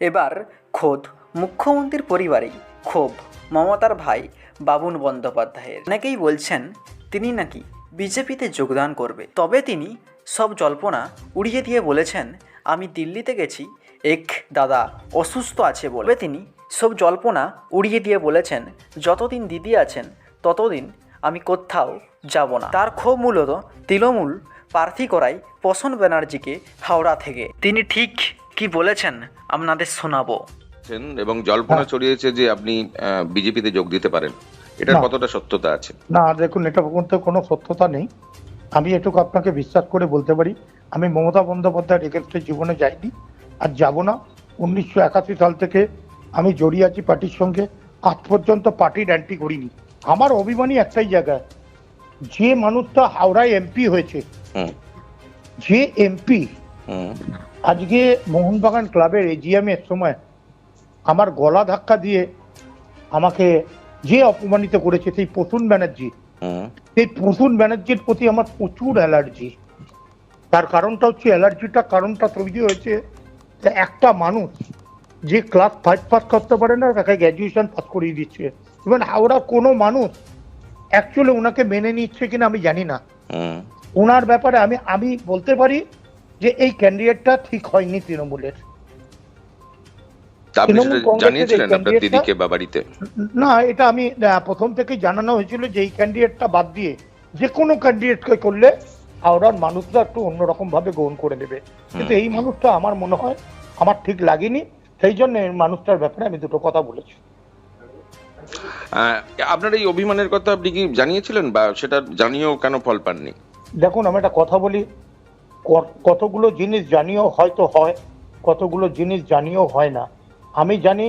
এবার খোদ মুখ্যমন্ত্রীর পরিবারেই ক্ষোভ মমতার ভাই বাবুন বন্দ্যোপাধ্যায়ের। অনেকেই বলছেন, তিনি নাকি বিজেপিতে যোগদান করবে। তবে তিনি সব জল্পনা উড়িয়ে দিয়ে বলেছেন, আমি দিল্লিতে গেছি, এক দাদা অসুস্থ আছে বলে। তিনি সব জল্পনা উড়িয়ে দিয়ে বলেছেন, যতদিন দিদি আছেন, ততদিন আমি কোথাও যাব না। তার ক্ষোভ মূলত তৃণমূল প্রার্থী করাই পোষণ ব্যানার্জিকে হাওড়া থেকে। তিনি ঠিক কি বলেছেন? আপনাদের শোনাবো। এবং জল্পনা ছড়িয়েছে যে আপনি বিজেপিতে যোগ দিতে পারেন। এটার কতটা সত্যতা আছে? না দেখুন এটা মধ্যে কোনো সত্যতা নেই। আমি এটুকু আপনাকে বিশ্বাস করে বলতে পারি আমি মমতা বন্দ্যোপাধ্যায়ের এগেনস্টে জীবনে যাইনি আর যাব না। উনিশশো একাশি সাল থেকে আমি জড়িয়ে আছি পার্টির সঙ্গে আজ পর্যন্ত পার্টির অ্যান্টি করিনি। আমার অভিমানী একটাই জায়গায় যে মানুষটা হাওড়ায় এমপি হয়েছে হুম। যে এমপি আজকে মোহনবাগান ক্লাবের এজিএম এর সময় আমার গলা ধাক্কা দিয়ে আমাকে যে অপমানিত করেছে সেই প্রসূন ব্যানার্জি সেই প্রসূন ব্যানার্জির প্রতি আমার প্রচুর অ্যালার্জি। তার কারণটা হচ্ছে অ্যালার্জিটা কারণটা তৈরি হয়েছে একটা মানুষ যে ক্লাস ফাইভ পাস করতে পারে না তাকে গ্র্যাজুয়েশন পাস করিয়ে দিচ্ছে। ইভেন হাওড়া কোনো মানুষ অ্যাকচুয়ালি ওনাকে মেনে নিচ্ছে কিনা আমি জানি না। ওনার ব্যাপারে আমি আমি বলতে পারি যে এই ক্যান্ডিডেটটা ঠিক হয়নি তৃণমূলের। না এটা আমি প্রথম থেকেই জানানো হয়েছিল যে এই ক্যান্ডিডেটটা বাদ দিয়ে যে কোনো ক্যান্ডিডেটকে করলে হাওড়ার মানুষরা একটু অন্যরকম ভাবে গ্রহণ করে নেবে। কিন্তু এই মানুষটা আমার মনে হয় আমার ঠিক লাগেনি। সেই জন্য এই মানুষটার ব্যাপারে আমি দুটো কথা বলেছি। আপনার এই অভিমানের কথা আপনি কি জানিয়েছিলেন বা সেটা জানিয়েও কেন ফল পাননি? দেখুন আমি একটা কথা বলি। কতগুলো জিনিস জানিয়েও হয়তো হয় কতগুলো জিনিস জানিয়েও হয় না। আমি জানি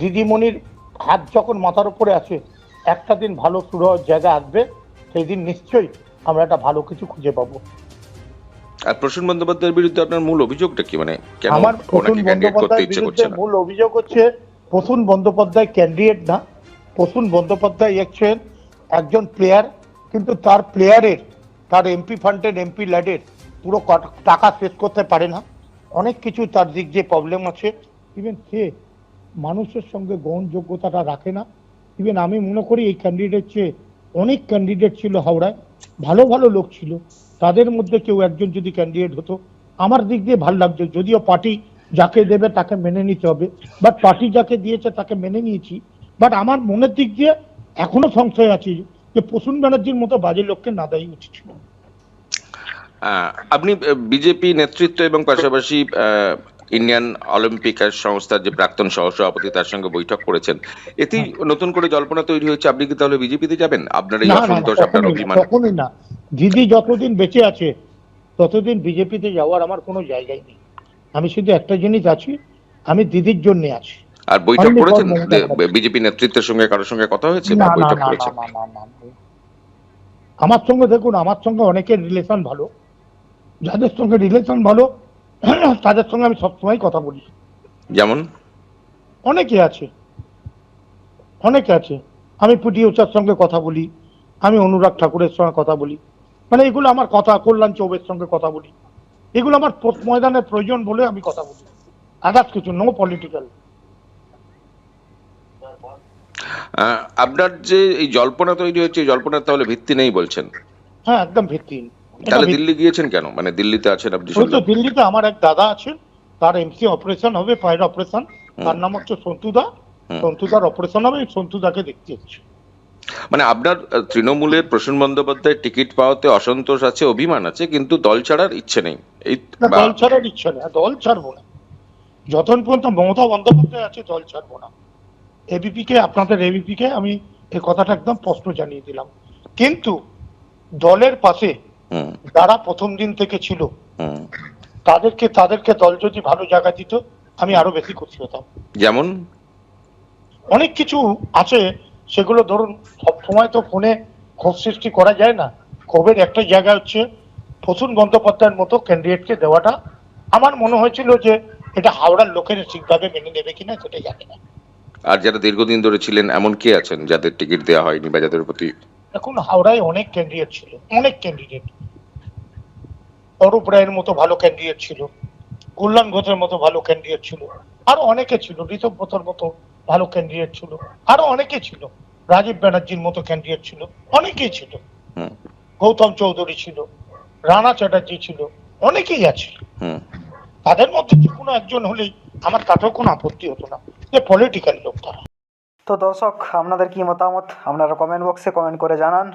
দিদিমণির হাত যখন মাথার উপরে আছে একটা দিন ভালো শুরু হওয়ার জায়গা আসবে সেই দিন নিশ্চয়ই আমরা একটা ভালো কিছু খুঁজে পাবো। আর প্রসূন বন্দ্যোপাধ্যায়ের বিরুদ্ধে আপনার মূল অভিযোগটা কি? মানে আমার প্রসূন বন্দ্যোপাধ্যায়ের বিরুদ্ধে মূল অভিযোগ হচ্ছে প্রসূন বন্দ্যোপাধ্যায় ক্যান্ডিডেট না। প্রসূন বন্দ্যোপাধ্যায় হচ্ছেন একজন প্লেয়ার কিন্তু তার প্লেয়ারের তার এমপি ফান্ডের এমপি ল্যাডের পুরো টাকা শেষ করতে পারে না। অনেক কিছু তার দিক যে প্রবলেম আছে। ইভেন সে মানুষের সঙ্গে গ্রহণযোগ্যতাটা রাখে না। ইভেন আমি মনে করি এই ক্যান্ডিডেট চেয়ে অনেক ক্যান্ডিডেট ছিল হাওড়ায়। ভালো ভালো লোক ছিল। তাদের মধ্যে কেউ একজন যদি ক্যান্ডিডেট হতো, আমার দিক দিয়ে ভালো লাগছে। যদিও পার্টি যাকে দেবে তাকে মেনে নিতে হবে। বাট পার্টি যাকে দিয়েছে তাকে মেনে নিয়েছি। বাট আমার মনের দিক দিয়ে এখনও সংশয় আছে যে প্রসূন ব্যানার্জির মতো বাজে লোককে না দেয় উচিত ছিল। আপনি বিজেপি নেতৃত্ব এবং পাশাপাশি আহ, ইন্ডিয়ান অলিম্পিক সংস্থার যে প্রাক্তন সহসভাপতি তার সঙ্গে বৈঠক করেছেন এতেই নতুন করে জল্পনা তৈরি হয়েছে আপনি কি তাহলে বিজেপিতে যাবেন? আপনার এই অসন্তোষ আপনার অভিমান। কখনোই না। দিদি যতদিন বেঁচে আছে ততদিন বিজেপিতে যাওয়ার আমার কোনো জায়গাই নেই। আমি শুধু একটা জিনিস আছি আমি দিদির জন্য আছি। আর বৈঠক করেছেন? বিজেপি নেতৃত্বের সঙ্গে কারোর সঙ্গে কথা হয়েছে না বৈঠক করেছেন। আমার সঙ্গে দেখুন আমার সঙ্গে অনেকের রিলেশন ভালো। যাদের সঙ্গে রিলেশন ভালো তাদের সঙ্গে আমি সবসময় কথা বলি। যেমন? অনেকে আছে অনেকে আছে। আমি পুটি ওচার সঙ্গে কথা বলি আমি অনুরাগ ঠাকুরের সঙ্গে কথা বলি। মানে এগুলো আমার কথা কল্যাণ চৌবের সঙ্গে কথা বলি। এগুলো আমার ময়দানের প্রয়োজন বলে আমি কথা বলি। আদার্স কিছু নো পলিটিক্যাল আপনার যে এই জল্পনা তৈরি হয়েছে এই জল্পনার তাহলে ভিত্তি নেই বলছেন? হ্যাঁ একদম ভিত্তিহীন তাহলে দিল্লি গিয়েছেন কেন? মানে দিল্লিতে আছেন আপনি দিল্লিতে আমার এক দাদা আছেন তার এমসি অপারেশন হবে পায়ের অপারেশন তার নাম হচ্ছে সন্তুদা। সন্তুদার অপারেশন হবে সন্তুদাকে দেখতে যাচ্ছি মানে আপনার তৃণমূলের প্রসূন বন্দ্যোপাধ্যায় টিকিট পাওয়াতে অসন্তোষ আছে অভিমান আছে কিন্তু দল ছাড়ার ইচ্ছে নেই। এই দল ছাড়ার ইচ্ছে নেই দল ছাড়বো না। যতক্ষণ পর্যন্ত মমতা বন্দ্যোপাধ্যায় আছে দল ছাড়বো না। এবিপি কে আপনাদের এবিপি কে আমি এই কথাটা একদম স্পষ্ট জানিয়ে দিলাম। কিন্তু দলের পাশে যারা প্রথম দিন থেকে ছিল হুম। তাদেরকে তাদেরকে দল যদি ভালো জায়গা দিত আমি আরও বেশি খুশি হতাম। যেমন? অনেক কিছু আছে সেগুলো ধরুন সব সময় তো ফোনে ক্ষোভ সৃষ্টি করা যায় না। ক্ষোভের একটা জায়গা হচ্ছে প্রসূন বন্দ্যোপাধ্যায়ের মতো ক্যান্ডিডেটকে দেওয়াটা। আমার মনে হয়েছিল যে এটা হাওড়ার লোকের ঠিকভাবে মেনে নেবে কিনা সেটা জানি না। আর যারা দীর্ঘদিন ধরে ছিলেন এমন কে আছেন যাদের টিকিট দেওয়া হয়নি বা যাদের প্রতি এখন হাওড়ায় অনেক ক্যান্ডিডেট ছিল অনেক ক্যান্ডিডেট অরূপ রায়ের মতো ভালো ক্যান্ডিডেট ছিল কল্যাণ ঘোষের মতো ভালো ক্যান্ডিডেট ছিল আরও অনেকে ছিল ঋতব বোথর মতো ভালো ক্যান্ডিডেট ছিল আরও অনেকে ছিল রাজীব ব্যানার্জির মতো ক্যান্ডিডেট ছিল অনেকেই ছিল। হুম। গৌতম চৌধুরী ছিল রানা চ্যাটার্জি ছিল অনেকেই আছে। হুম। তাদের মধ্যে যে কোনো একজন হলেই আমার তাতেও কোনো আপত্তি হতো না যে পলিটিক্যাল লোক তারা। তো দর্শক আপনাদের কি মতামত? আপনারা কমেন্ট বক্সে কমেন্ট করে জানান।